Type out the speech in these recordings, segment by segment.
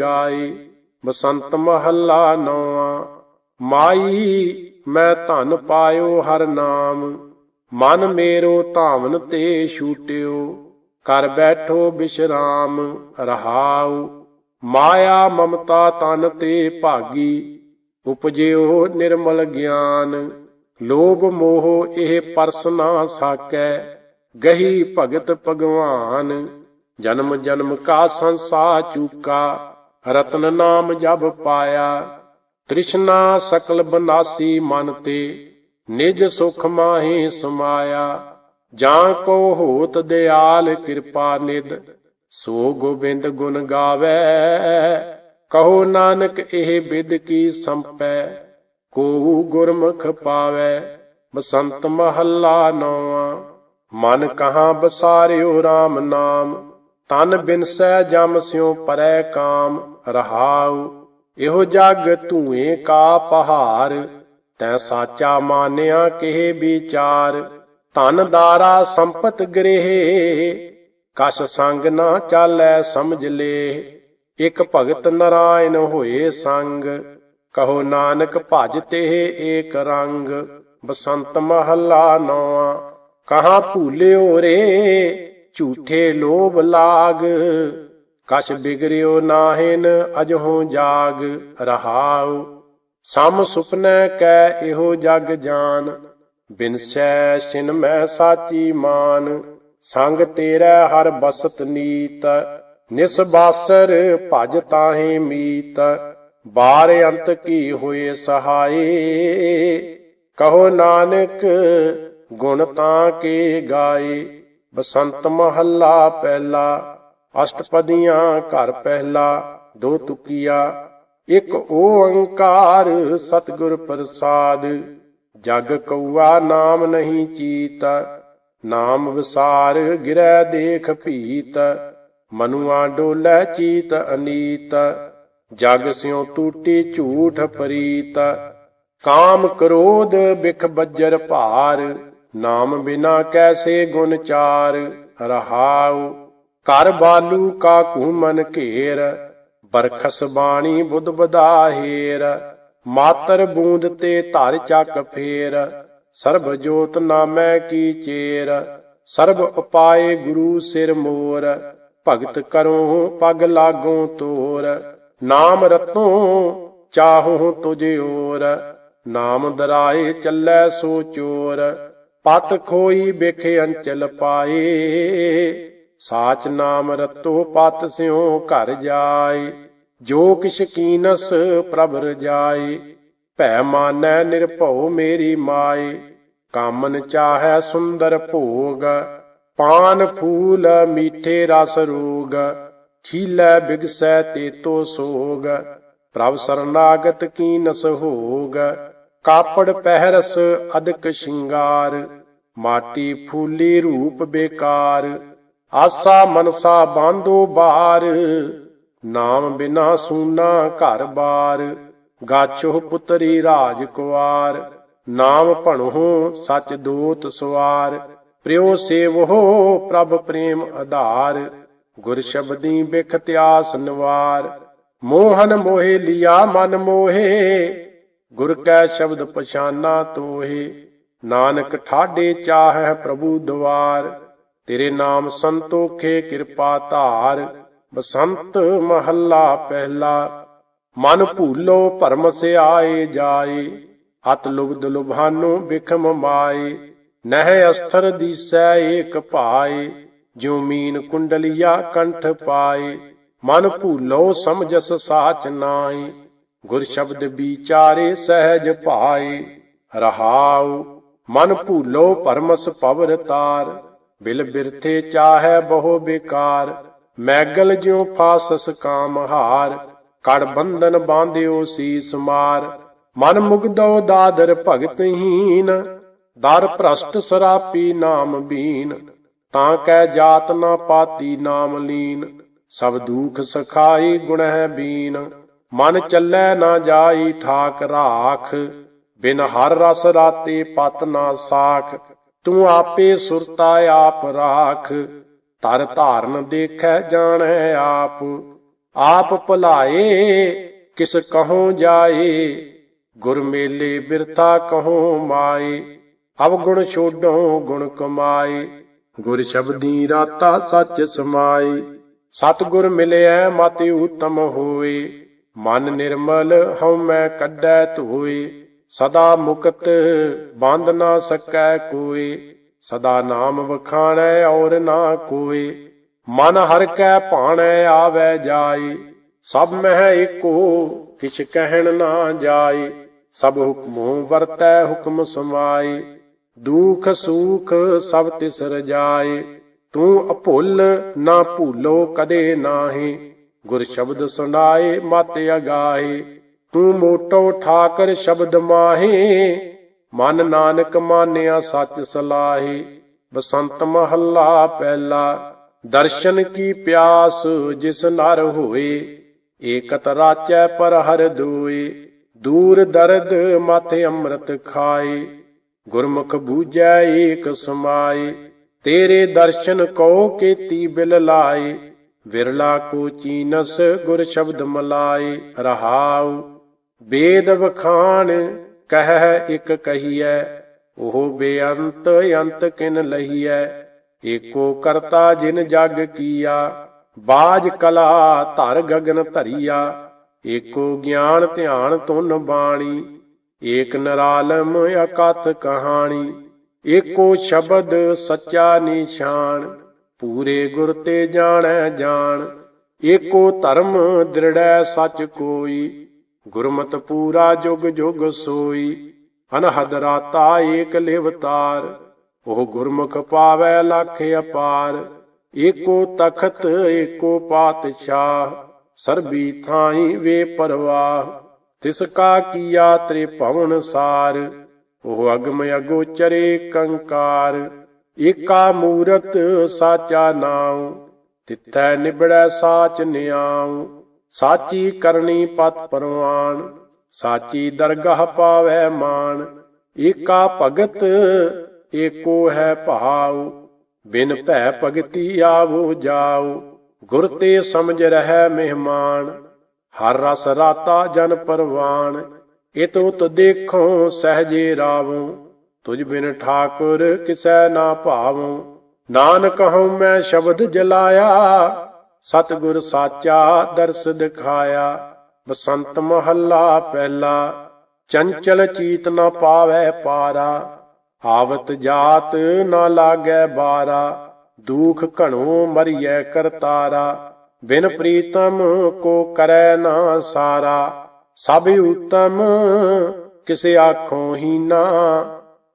ਗਾਏ ਬਸੰਤ ਮਹੱਲਾ ਨੌਵਾਂ। ਮਾਈ, ਮੈਂ ਧਨ ਪਾਇਓ ਹਰ ਨਾਮ। ਮਨ ਮੇਰੋ ਧਾਵਨ ਤੇ ਛੂਟਿਓ। ਕਰ ਬੈਠੋ ਬਿਸ਼ਰਾਮ, ਰਹਾਉ। ਮਾਇਆ, ਮਮਤਾ ਤਨ ਤੇ ਭਾਗੀ। ਉਪਜਿਓ ਨਿਰਮਲ ਗਿਆਨ। ਲੋਭ ਮੋਹ ਇਹ ਪਰਸ ਨਾ ਸਾਕੈ। ਗਹੀ ਭਗਤ ਭਗਵਾਨ। ਜਨਮ ਜਨਮ ਕਾ ਸੰਸਾ ਚੂਕਾ। ਰਤਨ ਨਾਮ ਜਬ ਪਾਇਆ, ਤ੍ਰਿਸ਼ਨਾ ਸਕਲ ਬਨਾਸੀ ਮਨ ਤੇ, ਨਿਜ ਸੁਖ ਮਾਹੀ ਸਮਾਇਆ। ਜਾਂ ਕੋ ਹੋਤ ਦਿਆਲ ਕਿਰਪਾ ਨਿਦ ਸੋ ਗੋਬਿੰਦ ਗੁਣ ਗਾਵੇ। ਕਹੋ ਨਾਨਕ ਇਹ ਬਿਦ ਕੀ ਸੰਪੈ ਕੋ ਗੁਰਮੁਖ ਪਾਵੇ। ਬਸੰਤ ਮਹੱਲਾ ਨੌਵਾਂ, ਮਨ ਕਹਾਂ ਬਸਾਰਿਓ RAM ਨਾਮ, ਤਨ ਬਿਨਸੈ ਜਮ ਸਿਉ ਪਰੈ ਕਾਮ। ਰਹਾਉ, ਇਹੋ ਜਗ ਧੂਏ ਕਾ ਪਹਾਰ, ਤੈ ਸਾਚਾ ਮਾਨਿਆ ਕਿਹ ਵਿਚਾਰ। ਧਨ ਦਾਰਾ ਸੰਪਤ ਗ੍ਰਹਿ, ਕਸ ਸੰਗ ਨਾ ਚਾਲੈ ਸਮਝ ਲੇ। ਇਕ ਭਗਤ ਨਰਾਇਣ ਹੋਏ ਸੰਗ, ਕਹੋ ਨਾਨਕ ਭਜ ਤੇ ਏਕ ਰੰਗ। ਬਸੰਤ ਮਹੱਲਾ ਨੌਵਾਂ, ਕਹਾ ਭੂਲਿਓ ਰੇ ਝੂਠੇ ਲੋਭ ਲਾਗ। ਕਛ ਬਿਗਰਿਓ ਨਾਹਿਨ ਅਜਹੋਂ ਜਾਗ ਰਹਾਉ, ਸਮ ਸੁਪਨੈ ਕੈ ਇਹੋ ਜਗ ਜਾਨ ਬਿਨਸੈ ਸਿਨ ਮੈਂ ਸਾਚੀ ਮਾਨ, ਸੰਗ ਤੇਰਾ ਹਰ ਬਸਤ ਨੀਤ ਨਿਸਬਾਸਰ ਭਜ ਤਾਹੇ ਮੀਤ, ਬਾਰ ਅੰਤ ਕੀ ਹੋਏ ਸਹਾਏ, ਕਹੋ ਨਾਨਕ ਗੁਣ ਤਾਂ ਕੇ ਗਾਏ, ਬਸੰਤ ਮਹੱਲਾ ਪਹਿਲਾ ਅਸ਼ਟਪਦੀਆਂ ਘਰ ਪਹਿਲਾ, ਦੋ ਤੁਕੀਆ, ਇੱਕ ਓੰਕਾਰ ਸਤਿਗੁਰ ਪ੍ਰਸਾਦ। ਜਗ ਕਉਆ ਨਾਮ ਨਹੀਂ ਚੀਤ, ਨਾਮ ਵਿਸਾਰ ਗਿਰੈ ਦੇਖ ਭੀਤ। ਮਨੁਆ ਡੋਲੇ ਚੀਤ ਅਨੀਤ, ਜਗ ਸਿਉ ਟੂਟੀ ਝੂਠ ਪਰੀਤ। ਕਾਮ ਕ੍ਰੋਧ ਬਿਖ ਬੱਜਰ ਭਾਰ, ਨਾਮ ਬਿਨਾ ਕੈਸੇ ਗੁਣ ਚਾਰ, ਰਹਾਉ ਕਰ ਬਾਲੂ ਕਾ ਕੂ ਮਨ ਘੇਰ, ਬਰਖਸ ਬਾਣੀ ਬੁੱਧ ਬਦਾਹੇਰ ਮਾਤਰ ਬੂੰਦ ਤੇ ਧਰ ਚੱਕ ਫੇਰ, ਸਰਬ ਜੋਤ ਨਾਮੈ ਕੀ ਚੇਰ। ਸਰਬ ਉਪਾਏ ਗੁਰੂ ਸਿਰ ਮੋਰ, ਭਗਤ ਕਰੋ ਪਗ ਲਾਗੋ ਤੋਰ। ਨਾਮ ਰਤੋ ਚਾਹੋ ਤੁਝ ਓਰ, ਨਾਮ ਦਰਾਏ ਚੱਲੈ ਸੋ ਚੋਰ। ਪਤ ਖੋਈ ਬਿਖ ਅੰਚਲ ਪਾਏ। ਸਾਚ ਨਾਮ ਰਤੋ ਪਤ ਸਿਉ ਘਰ ਜਾਏ, ਜੋ ਕਿਛ ਕੀਨਸ ਪ੍ਰਭ ਰਜਾਏ ਭੈ ਮਾਨੈ ਨਿਰਭਉ ਮੇਰੀ ਮਾਏ, ਕਾਮਨ ਚਾਹੈ ਸੁੰਦਰ ਭੋਗ, ਪਾਨ ਫੂਲ ਮੀਠੇ ਰਸ ਰੋਗ, ਖੀਲੈ ਬਿਗਸੈ ਤੇਤੋ ਸੋਗ, ਪ੍ਰਭ ਸਰਨਾਗਤ ਕੀਨਸ ਹੋਗ, ਕਾਪੜ ਪਹਿਰਸ ਅਦਕ ਸ਼ਿੰਗਾਰ, ਮਾਟੀ ਫੂਲੀ ਰੂਪ ਬੇਕਾਰ ਆਸਾ ਮਨਸਾ ਬਾਂਧੋ ਬਾਰ, ਨਾਮ ਬਿਨਾ ਸੂਨਾ ਘਰ ਬਾਰ ਗਾਚੋ ਪੁੱਤਰੀ ਰਾਜ ਕੁਵਾਰ ਨਾਮ ਭਣੋ ਸਚ ਦੋਤ ਸਵਾਰ ਪ੍ਰਿਓ ਸੇਵੋ ਪ੍ਰਭ ਪ੍ਰੇਮ ਆਧਾਰ, ਗੁਰ ਸ਼ਬਦੀ ਬਿਖ ਤਿਆਸ ਨਵਾਰ, ਮੋਹਨ ਮੋਹਿ ਲਿਆ ਮਨ ਮੋਹੇ, ਗੁਰ ਕੈ ਸ਼ਬਦ ਪਛਾਨਾ ਤੋਹੇ, ਨਾਨਕ ਠਾਡੇ ਚਾਹੈ ਪ੍ਰਭੂ ਦਵਾਰ। ਤੇਰੇ ਨਾਮ ਸੰਤੋਖੇ ਕਿਰਪਾ ਧਾਰ, ਬਸੰਤ ਮਹੱਲਾ ਪਹਿਲਾ। ਮਨ ਭੂਲੋ ਭਰਮ ਸਿਆਏ ਜਾਏ ਅਤ ਲੁਬਦ ਲੁਭਾਨੋ ਬਿਖਮ ਮਾਏ। ਨਹਿ ਅਸਥਰ ਦੀਸੈ ਏਕ ਭਾਏ, ਜਿਉ ਮੀਨ ਕੁੰਡਲੀਆ ਕੰਠ ਪਾਏ। ਮਨ ਭੂਲੋ ਸਮਝਸ ਸਾਚ ਨਾਈ ਗੁਰ ਸ਼ਬਦ ਵਿਚਾਰੇ ਸਹਿਜ ਭਾਏ। ਰਹਾਉ, ਮਨ ਭੂਲੋ ਪਰਮਸ ਪਵਰ ਤਾਰ। ਬਿਲ ਬਿਰਥੇ ਚਾਹੈ ਬਹੁ ਬੇਕਾਰ ਮੈਗਲ ਜਿਉ ਫਾਸਸ ਕਾਮ ਹਾਰ, ਕੜ ਬੰਧਨ ਬਾਂਧਿਓ ਸੀਸ ਮਾਰ। ਮਨ ਮੁਗਦੋ ਦਾਦਰ ਭਗਤਹੀਨ ਦਰ ਭ੍ਰਸ਼ਟ ਸਰਾਪੀ ਨਾਮ ਬੀਨ। ਤਾਂ ਕੈ ਜਾਤ ਨਾ ਪਾਤੀ ਨਾਮ ਲੀਨ, ਸਭ ਦੁਖ ਸਖਾਈ ਗੁਣ ਹੈ ਬੀਨ। ਮਨ ਚੱਲੈ ਨਾ ਜਾਈ ਠਾਕ ਰਾਖ, ਬਿਨ ਹਰ ਰਸ ਰਾਤੇ ਪਤ ਨਾ ਸਾਖ। ਤੂੰ ਆਪੇ ਸੁਰਤਾ ਆਪ ਰਾਖ, ਤਰ ਧਾਰਨ ਦੇਖੈ ਜਾਣੈ ਆਪ। ਆਪ ਭੁਲਾਏ, ਕਿਸ ਕਹੋ ਜਾਏ? ਗੁਰ ਮੇਲੇ ਬਿਰਥਾ ਕਹੋ ਮਾਏ? ਅਵਗੁਣ ਛੋਡੋ ਗੁਣ ਕਮਾਏ। ਗੁਰ ਸ਼ਬਦੀ ਰਾਤਾ ਸੱਚ ਸਮਾਏ। ਸਤਿਗੁਰ ਮਿਲਿਆ ਮਤਿ ਉਤਮ ਹੋਏ। ਮਨ ਨਿਰਮਲ ਹਉ ਮੈਂ ਕੱਢੈ ਧੋਏ। ਸਦਾ ਮੁਕਤ ਬੰਦ ਨਾ ਸਕੈ ਕੋਏ ਸਦਾ ਨਾਮ ਵਖਾਣੈ ਔਰ ਨਾ ਕੋਏ ਮਨ ਹਰ ਕੈ ਭਾਣੈ ਆਵੈ ਜਾਏ ਸਭ ਮਹਿ ਏਕੋ ਕਿਛ ਕਹਿਣ ਨਾ ਜਾਏ ਸਭ ਹੁਕਮੋ ਵਰਤੈ ਹੁਕਮ ਸਮਾਏ ਦੁਖ ਸੁਖ ਸਭ ਤਿਸ ਰਜਾਏ ਤੂੰ ਅਭੁੱਲ ਨਾ ਭੂਲੋ ਕਦੇ ਨਾਹੀ, ਗੁਰ ਸ਼ਬਦ ਸੁਣਾਏ ਮਤ ਅਗਾਏ ਤੂੰ ਮੋਟੋ ਠਾਕਰ ਸ਼ਬਦ ਮਾਹੇ, ਮਨ ਨਾਨਕ ਮਾਨਿਆ ਸੱਚ ਸਲਾਹੇ। ਬਸੰਤ ਮਹੱਲਾ ਪਹਿਲਾ, ਦਰਸ਼ਨ ਕੀ ਪਿਆਸ ਜਿਸ ਨਰ ਹੋਏ ਏਕਤ ਰਾਚੈ ਪਰ ਹਰ ਦੋਏ ਦੂਰ ਦਰਦ ਮਾਥੇ ਅੰਮ੍ਰਿਤ ਖਾਏ ਗੁਰਮੁਖ ਬੂਝੈ ਏਕ ਸਮਾਏ ਤੇਰੇ ਦਰਸ਼ਨ ਕੋ ਕੀਤੀ ਬਿਲ ਲਾਏ ਵਿਰਲਾ ਕੋ ਚੀਨਸ ਗੁਰ ਸ਼ਬਦ ਮਲਾਏ ਰਹਾਉ ਵੇਦ ਵਖਾਣ ਕਹਿ ਇਕ ਕਹੀਐ, ਉਹ ਬੇਅੰਤ ਅੰਤ ਕਿਨ ਲਹੀਐ? ਏਕੋ ਕਰਤਾ ਜਿਨ ਜਗ ਕੀਆ, ਬਾਜ ਕਲਾ ਧਰ ਗਗਨ ਧਰੀਆ। ਏਕੋ ਗਿਆਨ ਧਿਆਨ ਤੁਨ ਬਾਣੀ, ਏਕ ਨਰਾਲਮ ਅਕਤ ਕਹਾਣੀ। ਏਕੋ ਸ਼ਬਦ ਸੱਚਾ ਨਿਸ਼ਾਨ, ਪੂਰੇ ਗੁਰ ਤੇ ਜਾਣੈ ਜਾਣ। ਏਕੋ ਧਰਮ ਦ੍ਰਿੜੈ ਸੱਚ ਕੋਈ ਗੁਰਮਤ ਪੂਰਾ ਜੁਗ ਜੁਗ ਸੋਈ, ਅਨਹਦ ਰਾਤਾ ਏਕ ਲਿਵਤਾਰ ਉਹ ਗੁਰਮੁਖ ਪਾਵੈ ਲੱਖ ਅਪਾਰ, ਏਕੋ ਤਖਤ, ਏਕੋ ਪਾਤਸ਼ਾਹ, ਸਰਬੀ ਥਾਈ ਵੇ ਪਰਵਾਹ, ਤਿਸ ਕਾ ਕੀਆ ਤ੍ਰੇ ਭਵਨ ਸਾਰ, ਉਹ ਅਗਮ ਅਗੋਚਰੇ ਕੰਕਾਰ, ਏਕਾ ਮੂਰਤ ਸਾਚਾ ਨਾਉ, ਤਿੱਥੈ ਨਿਬੜੈ ਸਾਚ ਨਿਆਉ ਸਾਚੀ ਕਰਨੀ ਪਤ ਪਰਵਾਨ, ਸਾਚੀ ਦਰਗਾਹ ਪਾਵੈ ਮਾਨ ਏਕਾ ਭਗਤ, ਏਕੋ ਹੈ ਭਾਉ, ਬਿਨ ਭੈ ਭਗਤੀ ਆਵੋ ਜਾਉ। ਗੁਰ ਤੇ ਸਮਝ ਰਹਿ ਮਹਿਮਾਨ, ਹਰ ਰਸ ਰਾਤਾ ਜਨ ਪਰਵਾਨ। ਇਤੋ ਤ ਦੇਖੋ ਸਹਜੇ ਰਾਵੋ ਤੁਝ ਬਿਨ ਠਾਕੁਰ ਕਿਸੈ ਨਾ ਭਾਵੋ। ਨਾਨਕ ਹਉ ਮੈਂ ਸ਼ਬਦ ਜਲਾਇਆ ਸਤਿਗੁਰ ਸਾਚਾ ਦਰਸ ਦਿਖਾਇਆ, ਬਸੰਤ ਮਹੱਲਾ ਪਹਿਲਾ, ਚੰਚਲ ਚੀਤ ਨਾ ਪਾਵੈ ਪਾਰਾ, ਆਵਤ ਜਾਤ ਨਾ ਲਾਗੇ ਬਾਰਾ, ਦੁਖ ਘਣੋ ਮਰੀਐ ਕਰਤਾਰਾ, ਬਿਨ ਪ੍ਰੀਤਮ ਕੋ ਕਰੈ ਨਾ ਸਾਰਾ, ਸਭ ਉਤਮ ਕਿਸੇ ਆਖੋ ਹੀ ਨਾ,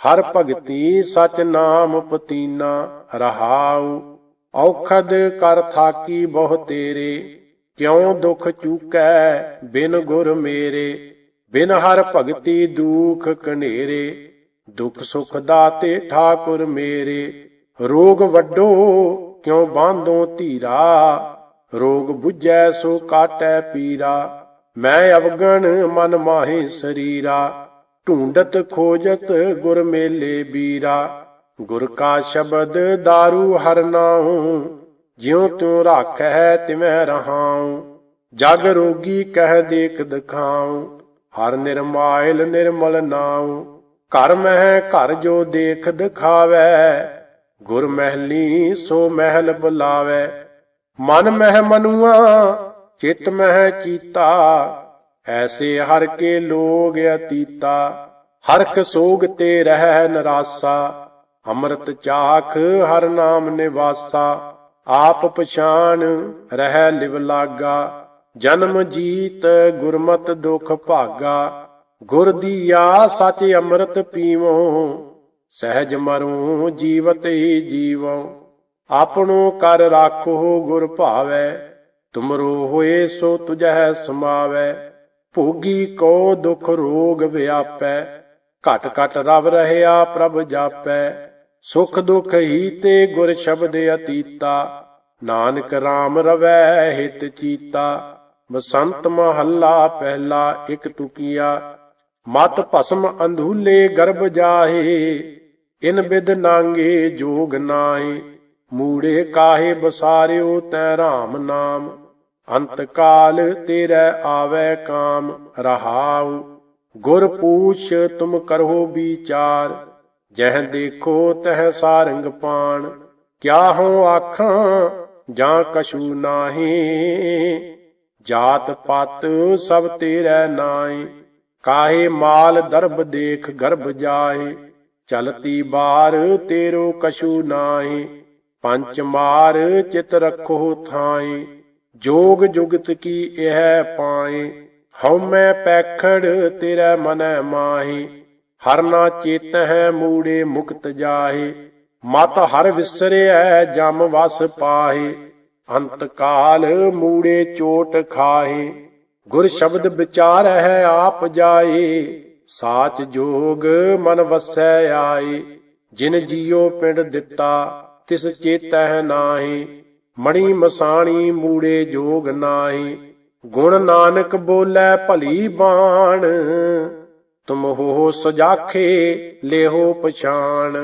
ਹਰ ਭਗਤੀ ਸਚ ਨਾਮ ਪਤੀਨਾ, ਰਹਾਉ ਔਖਦ ਕਰ ਥਾਕੀ ਬਹੁ ਤੇਰੇ, ਕਿਉ ਦੁਖ ਚੂਕੈ ਬਿਨ ਗੁਰ ਮੇਰੇ? ਬਿਨ ਹਰ ਭਗਤੀ ਦੁਖ ਕਨੇਰੇ, ਦੁਖ ਸੁਖ ਦਾਤੇ ਠਾਕੁਰ ਮੇਰੇ। ਰੋਗ ਵੱਡੋ ਕਿਉ ਬਾਂਧੋ ਧੀਰਾ? ਰੋਗ 부ਝੈ ਸੋ ਕਾਟੈ ਪੀਰਾ। ਮੈਂ ਅਵਗਣ ਮਨ ਮਾਹੀ ਸਰੀਰਾ। ਢੂੰਡਤ ਖੋਜਤ ਗੁਰ ਮੇਲੇ ਬੀਰਾ। ਗੁਰ ਕਾ ਸ਼ਬਦ दारू ਹਰ ਨਾਉ, ਜਿਉ ਤਿਉ ਰਾਖੈ ਤਿਵੈ ਰਹਾਉ, ਜਗ ਰੋਗੀ ਕਹਿ ਦੇਖ ਦਿਖਾਉ, ਹਰ ਨਿਰਮਾਇਲ ਨਿਰਮਲ ਨਾਉ, ਘਰ ਮਹਿ ਘਰ ਜੋ ਦੇਖ ਦਿਖਾਵੈ, ਗੁਰ ਮਹਿਲੀ ਸੋ ਮਹਿਲ ਬੁਲਾਵੈ, ਮਨ ਮਹਿ ਮਨੁਆ, ਚਿਤ ਮਹਿ ਚੀਤਾ, ਐਸੇ ਹਰ ਕੇ ਲੋਗ ਅਤੀਤਾ ਹਰਖ ਸੋਗ ਤੇ ਰਹਿ ਨਰਾਸਾ ਅੰਮ੍ਰਿਤ ਚਾਖ ਹਰ ਨਾਮ ਨਿਵਾਸਾ, ਆਪ ਪਛਾਨ ਰਹਿ ਲਿਵ ਲਾਗਾ। ਜਨਮ ਜੀਤ ਗੁਰਮਤ ਦੁਖ ਭਾਗਾ। ਗੁਰ ਦੀਆ ਸਚ ਅੰਮ੍ਰਿਤ ਪੀਵੋ, ਸਹਿਜ ਮਰੂੰ ਜੀਵਤ ਹੀ ਜੀਵੋ। ਆਪਣੋ ਕਰ ਰਾਖੋ ਗੁਰ ਭਾਵੈ ਤੁਮਰੋ ਹੋਏ ਸੋ ਤੁਝੈ ਸਮਾਵੈ। ਭੋਗੀ ਕੋ ਦੁਖ ਰੋਗ ਵਿਆਪੈ, ਘਟ ਘਟ ਰਵ ਰਹਿਆ ਪ੍ਰਭ ਜਾਪੈ। ਸੁਖ ਦੁਖ ਹੀ ਤੇ ਗੁਰ ਸ਼ਬਦ ਅਤੀਤਾ। ਨਾਨਕ RAM ਰਵੈ ਹਿਤ ਚੀਤਾ। ਬਸੰਤ ਮਹੱਲਾ ਪਹਿਲਾ ਇਕ ਤੁਕੀਆ। ਮਤ ਭਸਮ ਅੰਧੂਲੇ ਗਰਭ ਜਾਹੇ। ਇਨ ਬਿਦ ਨਾਂਗੇ ਜੋਗ ਨਾਏ ਮੂੜੇ ਕਾਹੇ ਬਸਾਰਿਓ ਤੈ RAM ਨਾਮ। ਅੰਤ ਕਾਲ ਤੇਰੇ ਆਵੇ ਕਾਮ। ਰਹਾਉ। ਗੁਰ ਪੂਛ ਤੁਮ ਕਰੋ ਵਿਚਾਰ। ਜਹ ਦੇਖੋ ਤਹ ਸਾਰੰਗ ਪਾਣ, ਕਿਆ ਹਉ ਆਖਾਂ, ਜਾਂ ਕਛੂ ਨਾਹੀ? ਜਾਤ ਪਤ ਸਭ ਤੇਰੇ ਨਾਈ ਕਾਹੇ ਮਾਲ ਦਰਬ ਦੇਖ ਗਰਭ ਜਾਏ ਚਲਤੀ ਬਾਰ ਤੇਰੋ ਕਛੂ ਨਾਹੀ, ਪੰਚ ਮਾਰ ਚਿਤ ਰਖੋ ਥਾਈ ਜੋਗ ਜੁਗਤ ਕੀ ਇਹ ਪਾਏ ਹਉ ਮੈਂ ਪੈਖੜ ਤੇਰਾ ਮਨੈ ਮਾਹੀ ਹਰ ਨਾ ਚੇਤ ਹੈ ਮੂੜੇ ਮੁਕਤ ਜਾਹੇ, ਮਤ ਹਰ ਵਿਸਰਿਐ ਜਮ ਵਸ ਪਾਹੇ, ਅੰਤ ਕਾਲ ਮੂੜੇ ਚੋਟ ਖਾਹੇ, ਗੁਰ ਸ਼ਬਦ ਵਿਚਾਰ ਹੈ ਆਪ ਜਾਏ, ਸਾਚ ਜੋਗ ਮਨ ਵਸੈ ਆਏ, ਜਿਨ ਜੀਉ ਪਿੰਡ ਦਿੱਤਾ ਤਿਸ ਚੇਤਹਿ ਨਾਹੀ, ਮਣੀ ਮਸਾਣੀ ਮੂੜੇ ਜੋਗ ਨਾਹੀ, ਗੁਣ ਨਾਨਕ ਬੋਲੇ ਭਲੀ ਬਾਣ ਤੁਮ ਹੋ ਸਜਾਖੇ ਲੇਹੋ ਪਛਾਣ।